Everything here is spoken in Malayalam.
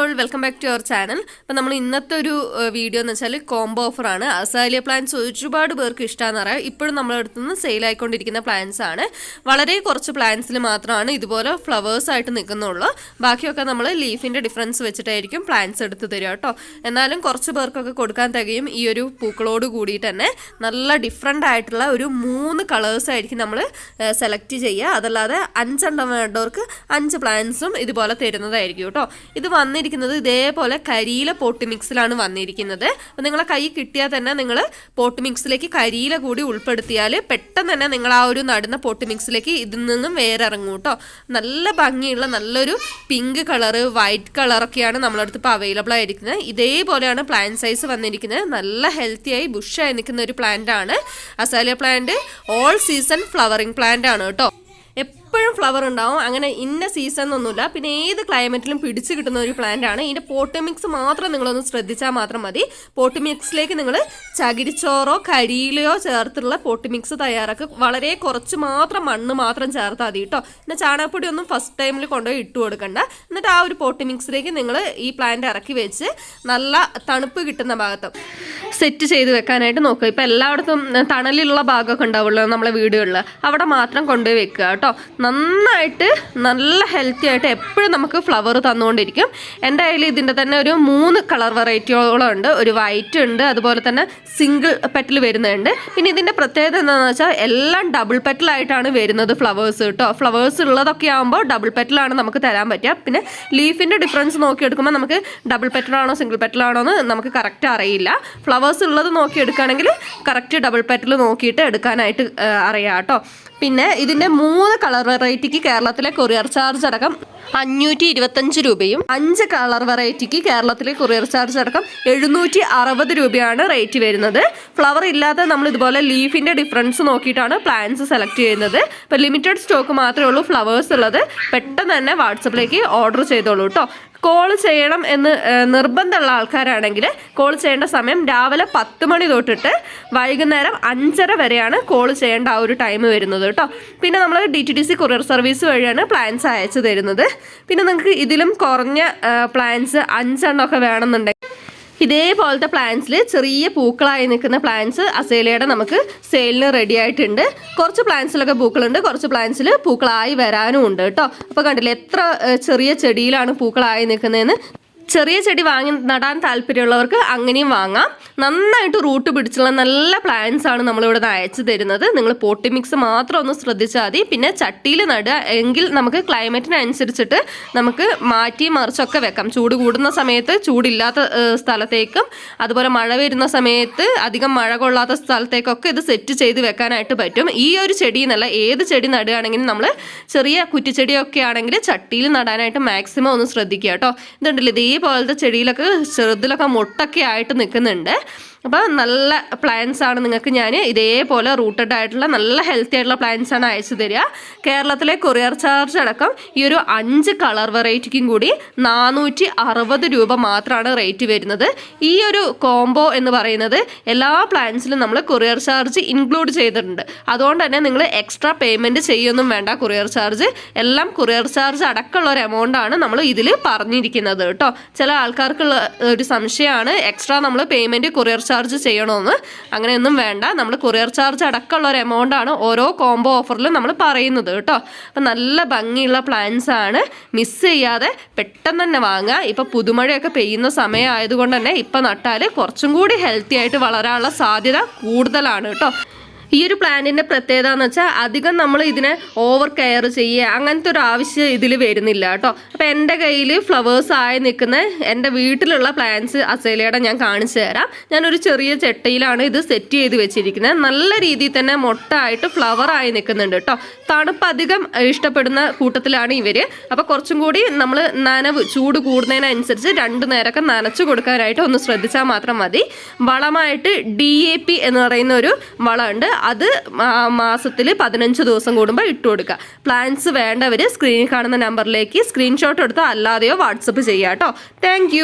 All welcome back to our channel അപ്പം നമ്മൾ ഇന്നത്തെ ഒരു വീഡിയോ എന്ന് വെച്ചാൽ കോംബോ ഓഫറാണ് അസാലിയ പ്ലാന്റ്സ് ഒരുപാട് പേർക്ക് ഇഷ്ടമാണെന്ന് അറിയാം ഇപ്പോഴും നമ്മുടെ അടുത്ത് നിന്ന് സെയിൽ ആയിക്കൊണ്ടിരിക്കുന്ന പ്ലാന്റ്സ് ആണ്. വളരെ കുറച്ച് പ്ലാന്റ്സിൽ മാത്രമാണ് ഇതുപോലെ ഫ്ലവേഴ്സ് ആയിട്ട് നിൽക്കുന്നുള്ളൂ. ബാക്കിയൊക്കെ നമ്മൾ ലീഫിന്റെ ഡിഫറൻസ് വെച്ചിട്ടായിരിക്കും പ്ലാന്റ്സ് എടുത്ത് തരിക കേട്ടോ. എന്നാലും കുറച്ച് പേർക്കൊക്കെ കൊടുക്കാൻ തികയും ഈ ഒരു പൂക്കളോട് കൂടിയിട്ട് തന്നെ നല്ല ഡിഫറെന്റ് ആയിട്ടുള്ള ഒരു മൂന്ന് കളേഴ്സ് ആയിരിക്കും നമ്മൾ സെലക്ട് ചെയ്യുക. അതല്ലാതെ അഞ്ചെണ്ണം വേണ്ടവർക്ക് അഞ്ച് പ്ലാന്റ്സും ഇതുപോലെ തരുന്നതായിരിക്കും കേട്ടോ. ഇത് വന്നിരിക്കുന്നത് ഇതേപോലെ കരിയില പോട്ട് മിക്സിലാണ് വന്നിരിക്കുന്നത്. അപ്പോൾ നിങ്ങളെ കൈ കിട്ടിയാൽ തന്നെ നിങ്ങൾ പോട്ട് മിക്സിലേക്ക് കരിയില കൂടി ഉൾപ്പെടുത്തിയാൽ പെട്ടെന്ന് തന്നെ നിങ്ങൾ ആ ഒരു നടുന്ന പോട്ട് മിക്സിലേക്ക് ഇതിൽ നിന്നും വേറെ ഇറങ്ങും കേട്ടോ. നല്ല ഭംഗിയുള്ള നല്ലൊരു പിങ്ക് കളറ് വൈറ്റ് കളറൊക്കെയാണ് നമ്മളടുത്ത് ഇപ്പോൾ അവൈലബിൾ ആയിരിക്കുന്നത്. ഇതേപോലെയാണ് പ്ലാന്റ് സൈസ് വന്നിരിക്കുന്നത്. നല്ല ഹെൽത്തിയായി ബുഷായി നിൽക്കുന്ന ഒരു പ്ലാന്റ് ആണ്. Azalea plant all season flowering plant ആണ് കേട്ടോ. എപ്പോഴും ഫ്ലവർ ഉണ്ടാവും. അങ്ങനെ ഇന്ന സീസൺ ഒന്നുമില്ല. പിന്നെ ഏത് ക്ലൈമറ്റിലും പിടിച്ചു കിട്ടുന്ന ഒരു പ്ലാന്റ് ആണ്. ഇതിന്റെ പോട്ടമിക്സ് മാത്രം നിങ്ങളൊന്ന് ശ്രദ്ധിച്ചാൽ മാത്രം മതി. പോട്ടമിക്സിലേക്ക് നിങ്ങൾ ചകിരിച്ചോറോ കരിയിലയോ ചേർത്തുള്ള പോട്ടമിക്സ് തയ്യാറാക്കുക വളരെ കുറച്ച് മാത്രം മണ്ണ് മാത്രം ചേർത്താൽ മതി കേട്ടോ പിന്നെ ചാണകപ്പൊടി ഒന്നും ഫസ്റ്റ് ടൈമിൽ കൊണ്ടുപോയി ഇട്ട് കൊടുക്കണ്ട. എന്നിട്ട് ആ ഒരു പോട്ടമിക്സിലേക്ക് നിങ്ങൾ ഈ പ്ലാന്റ് ഇറക്കി വെച്ച് നല്ല തണുപ്പ് കിട്ടുന്ന ഭാഗത്ത് സെറ്റ് ചെയ്ത് വെക്കാനായിട്ട് നോക്കുക. ഇപ്പം എല്ലായിടത്തും തണലിലുള്ള ഭാഗമൊക്കെ ഉണ്ടാവുള്ളൂ നമ്മളെ വീടുകളിൽ അവിടെ മാത്രം കൊണ്ടുപോയി വെക്കുക കേട്ടോ നന്നായിട്ട് നല്ല ഹെൽത്തി ആയിട്ട് എപ്പോഴും നമുക്ക് ഫ്ലവർ തന്നുകൊണ്ടിരിക്കും. എന്റെ കയ്യിൽ ഇതിന്റെ തന്നെ ഒരു മൂന്ന് കളർ വെറൈറ്റിയോളം ഉണ്ട്. ഒരു വൈറ്റ് ഉണ്ട് അതുപോലെ തന്നെ സിംഗിൾ പെറ്റൽ വരുന്നുണ്ട്. പിന്നെ ഇതിന്റെ പ്രത്യേകത എന്താണെന്ന് വെച്ചാൽ എല്ലാം ഡബിൾ പെറ്റലായിട്ടാണ് വരുന്നത് ഫ്ലവേഴ്സ് കേട്ടോ. ഫ്ലവേഴ്സ് ഉള്ളതൊക്കെ ആകുമ്പോൾ ഡബിൾ പെറ്റലാണ് നമുക്ക് തരാൻ പറ്റുക. പിന്നെ ലീഫിന്റെ ഡിഫറൻസ് നോക്കിയെടുക്കുമ്പോൾ നമുക്ക് ഡബിൾ പെറ്റലാണോ സിംഗിൾ പെറ്റലാണോ എന്ന് നമുക്ക് കറക്റ്റ് അറിയില്ല. ഫ്ലവേഴ്സ് ഉള്ളത് നോക്കിയെടുക്കുകയാണെങ്കിൽ കറക്റ്റ് ഡബിൾ പെറ്റൽ നോക്കിയിട്ട് എടുക്കാനായിട്ട് അറിയാം കേട്ടോ. പിന്നെ ഇതിന്റെ മൂന്ന് കളർ വെറൈറ്റിക്ക് കേരളത്തിലെ കൊറിയർ ചാർജ് അടക്കം അഞ്ഞൂറ്റി ഇരുപത്തഞ്ച് രൂപയും അഞ്ച് കളർ വെറൈറ്റിക്ക് കേരളത്തിലെ കൊറിയർ ചാർജ് അടക്കം എഴുന്നൂറ്റി അറുപത് രൂപയാണ് റേറ്റ് വരുന്നത്. ഫ്ലവർ ഇല്ലാതെ നമ്മൾ ഇതുപോലെ ലീഫിന്റെ ഡിഫറൻസ് നോക്കിയിട്ടാണ് പ്ലാന്റ്സ് സെലക്ട് ചെയ്യുന്നത്. ഇപ്പോൾ ലിമിറ്റഡ് സ്റ്റോക്ക് മാത്രമേ ഉള്ളൂ ഫ്ലവേഴ്സ് ഉള്ളത്. പെട്ടെന്ന് തന്നെ വാട്സപ്പിലേക്ക് ഓർഡർ ചെയ്തോളൂ കേട്ടോ കോൾ ചെയ്യണം എന്ന് നിർബന്ധമുള്ള ആൾക്കാരാണെങ്കിൽ കോൾ ചെയ്യേണ്ട സമയം രാവിലെ പത്ത് മണി തൊട്ടിട്ട് വൈകുന്നേരം അഞ്ചര വരെയാണ് കോൾ ചെയ്യേണ്ട ആ ഒരു ടൈം വരുന്നത് കേട്ടോ. പിന്നെ നമ്മൾ D T D C courier service വഴിയാണ് പ്ലാൻസ് അയച്ചു തരുന്നത്. പിന്നെ നിങ്ങൾക്ക് ഇതിലും കുറഞ്ഞ പ്ലാൻസ് അഞ്ചെണ്ണമൊക്കെ വേണമെന്നുണ്ടെങ്കിൽ ഇതേപോലത്തെ പ്ലാന്റ്സിൽ ചെറിയ പൂക്കളായി നിൽക്കുന്ന പ്ലാന്റ്സ് അസേലയുടെ നമുക്ക് സെയിലിന് റെഡി ആയിട്ടുണ്ട്. കുറച്ച് പ്ലാന്റ്സിലൊക്കെ പൂക്കളുണ്ട്. കുറച്ച് പ്ലാന്റ്സിൽ പൂക്കളായി വരാനും ഉണ്ട് കേട്ടോ. അപ്പോൾ കണ്ടില്ലേ എത്ര ചെറിയ ചെടിയിലാണ് പൂക്കളായി നിൽക്കുന്നതെന്ന് ചെറിയ ചെടി വാങ്ങി നടാൻ താല്പര്യമുള്ളവർക്ക് അങ്ങനെയും വാങ്ങാം. നന്നായിട്ട് റൂട്ട് പിടിച്ചുള്ള നല്ല പ്ലാന്റ്സ് ആണ് നമ്മളിവിടെ നിന്ന് അയച്ചു തരുന്നത്. നിങ്ങൾ പോട്ടി മിക്സ് മാത്രം ഒന്ന് ശ്രദ്ധിച്ചാൽ മതി. പിന്നെ ചട്ടിയിൽ നടുക എങ്കിൽ നമുക്ക് ക്ലൈമറ്റിനനുസരിച്ചിട്ട് നമുക്ക് മാറ്റി മറിച്ചൊക്കെ വെക്കാം. ചൂട് കൂടുന്ന സമയത്ത് ചൂടില്ലാത്ത സ്ഥലത്തേക്കും അതുപോലെ മഴ വരുന്ന സമയത്ത് അധികം മഴ കൊള്ളാത്ത സ്ഥലത്തേക്കൊക്കെ ഇത് സെറ്റ് ചെയ്ത് വെക്കാനായിട്ട് പറ്റും. ഈ ഒരു ചെടി എന്നല്ല ഏത് ചെടി നടുകയാണെങ്കിലും നമ്മൾ ചെറിയ കുറ്റിച്ചെടിയൊക്കെ ആണെങ്കിൽ ചട്ടിയിൽ നടാനായിട്ട് മാക്സിമം ഒന്ന് ശ്രദ്ധിക്കുക കേട്ടോ. ഇതുണ്ടല്ലോ ഇതേപോലത്തെ ചെടിയിലൊക്കെ ചെറുതിലൊക്കെ മുട്ടൊക്കെ ആയിട്ട് നിൽക്കുന്നുണ്ട് അപ്പോൾ നല്ല പ്ലാൻസ് ആണ് നിങ്ങൾക്ക് ഞാൻ ഇതേപോലെ റൂട്ടഡ് ആയിട്ടുള്ള നല്ല ഹെൽത്തി ആയിട്ടുള്ള പ്ലാന്റ്സ് ആണ് അയച്ചു തരിക. കേരളത്തിലെ കൊറിയർ ചാർജ് അടക്കം ഈ ഒരു അഞ്ച് കളർ വെറൈറ്റിക്കും കൂടി നാനൂറ്റി അറുപത് രൂപ മാത്രമാണ് റേറ്റ് വരുന്നത്. ഈ ഒരു കോംബോ എന്ന് പറയുന്നത് എല്ലാ പ്ലാൻസിലും നമ്മൾ കൊറിയർ ചാർജ് ഇൻക്ലൂഡ് ചെയ്തിട്ടുണ്ട്. അതുകൊണ്ട് തന്നെ നിങ്ങൾ എക്സ്ട്രാ പേയ്മെന്റ് ചെയ്യൊന്നും വേണ്ട കൊറിയർ ചാർജ് എല്ലാം കൊറിയർ ചാർജ് അടക്കമുള്ള ഒരു എമൗണ്ട് ആണ് നമ്മൾ ഇതിൽ പറഞ്ഞിരിക്കുന്നത് കേട്ടോ. ചില ആൾക്കാർക്കുള്ള ഒരു സംശയമാണ്. എക്സ്ട്രാ നമ്മൾ പേയ്മെന്റ് കൊറിയർ ചാർജ് ചെയ്യണമെന്ന് അങ്ങനെയൊന്നും വേണ്ട. നമ്മൾ കൊറിയർ ചാർജ് അടക്കമുള്ള ഒരു എമൗണ്ട് ആണ് ഓരോ കോംബോ ഓഫറിലും നമ്മൾ പറയുന്നത് കേട്ടോ. അപ്പം നല്ല ഭംഗിയുള്ള പ്ലാൻസ് ആണ്. മിസ് ചെയ്യാതെ പെട്ടെന്ന് തന്നെ വാങ്ങുക. ഇപ്പം പുതുമഴയൊക്കെ പെയ്യുന്ന സമയമായതുകൊണ്ട് തന്നെ ഇപ്പം നട്ടാൽ കുറച്ചും കൂടി ഹെൽത്തി ആയിട്ട് വളരാനുള്ള സാധ്യത കൂടുതലാണ് കേട്ടോ. ഈ ഒരു പ്ലാന്റിന്റെ പ്രത്യേകത എന്ന് വെച്ചാൽ അധികം നമ്മൾ ഇതിനെ ഓവർ കെയർ ചെയ്യുക അങ്ങനത്തെ ഒരു ആവശ്യം ഇതിൽ വരുന്നില്ല കേട്ടോ. അപ്പോൾ എന്റെ കയ്യിൽ ഫ്ലവേഴ്സ് ആയി നിൽക്കുന്ന എന്റെ വീട്ടിലുള്ള പ്ലാന്റ്സ് അസേലയുടെ ഞാൻ കാണിച്ചു തരാം. ഞാനൊരു ചെറിയ ചെട്ടയിലാണ് ഇത് സെറ്റ് ചെയ്ത് വെച്ചിരിക്കുന്നത്. നല്ല രീതിയിൽ തന്നെ മൊട്ടായിട്ട് ഫ്ലവർ ആയി നിൽക്കുന്നുണ്ട് കേട്ടോ. തണുപ്പ് അധികം ഇഷ്ടപ്പെടുന്ന കൂട്ടത്തിലാണ് ഇവർ അപ്പോൾ കുറച്ചും കൂടി നമ്മൾ നനവ് ചൂട് കൂടുന്നതിനനുസരിച്ച് രണ്ടു നേരമൊക്കെ നനച്ചു കൊടുക്കാനായിട്ട് ഒന്ന് ശ്രദ്ധിച്ചാൽ മാത്രം മതി. വളമായിട്ട് ഡി എ പി എന്ന് പറയുന്ന ഒരു വളമുണ്ട്. അത് മാസത്തിൽ പതിനഞ്ച് ദിവസം കൂടുമ്പോൾ ഇട്ട് കൊടുക്കുക പ്ലാൻസ് വേണ്ടവർ സ്ക്രീനിൽ കാണുന്ന നമ്പറിലേക്ക് സ്ക്രീൻഷോട്ട് എടുത്ത് അല്ലാതെയോ വാട്സപ്പ് ചെയ്യാം കേട്ടോ താങ്ക്